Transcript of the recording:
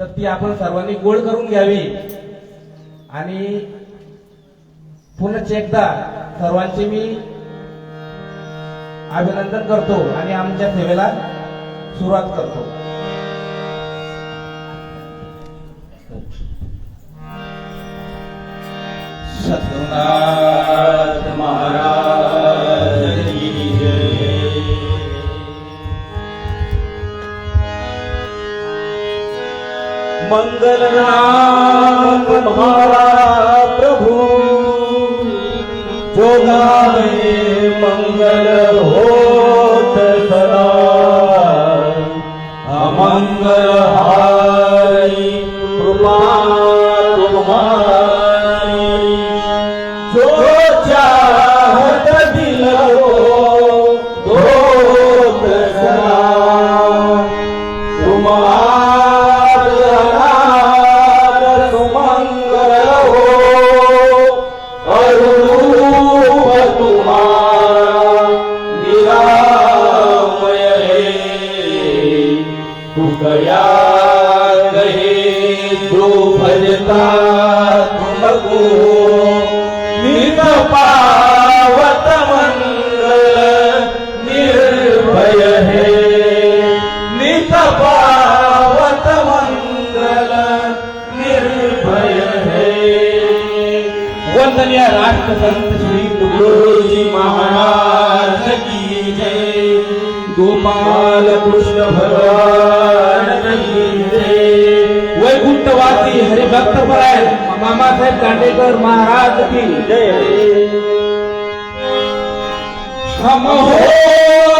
तर ती आपण सर्वांनी गोळ करून घ्यावी. आणि पुन्हा एकदा सर्वांचे मी अभिनंदन करतो आणि आमच्या सेवेला सुरुवात करतो. सद्गुणा मंगल नाम तुम्हारा प्रभु जो गावे मंगल होत सदा. अमंगल हारी कृपा तुम्हारी जो चाहत दिल को दोत सदा. तू गया गहे जो भजता तुमको नित पावत मंगल निर्भय है नित पावत मंगल निर्भय है वंदनीय राष्ट्रसंत श्री गुरुजी महाराज की जय गोपाल कृष्ण भगवान वैकुंठवासी हरिभक्त परायण मामासाहेब दांडेकर महाराज की जय। हम हो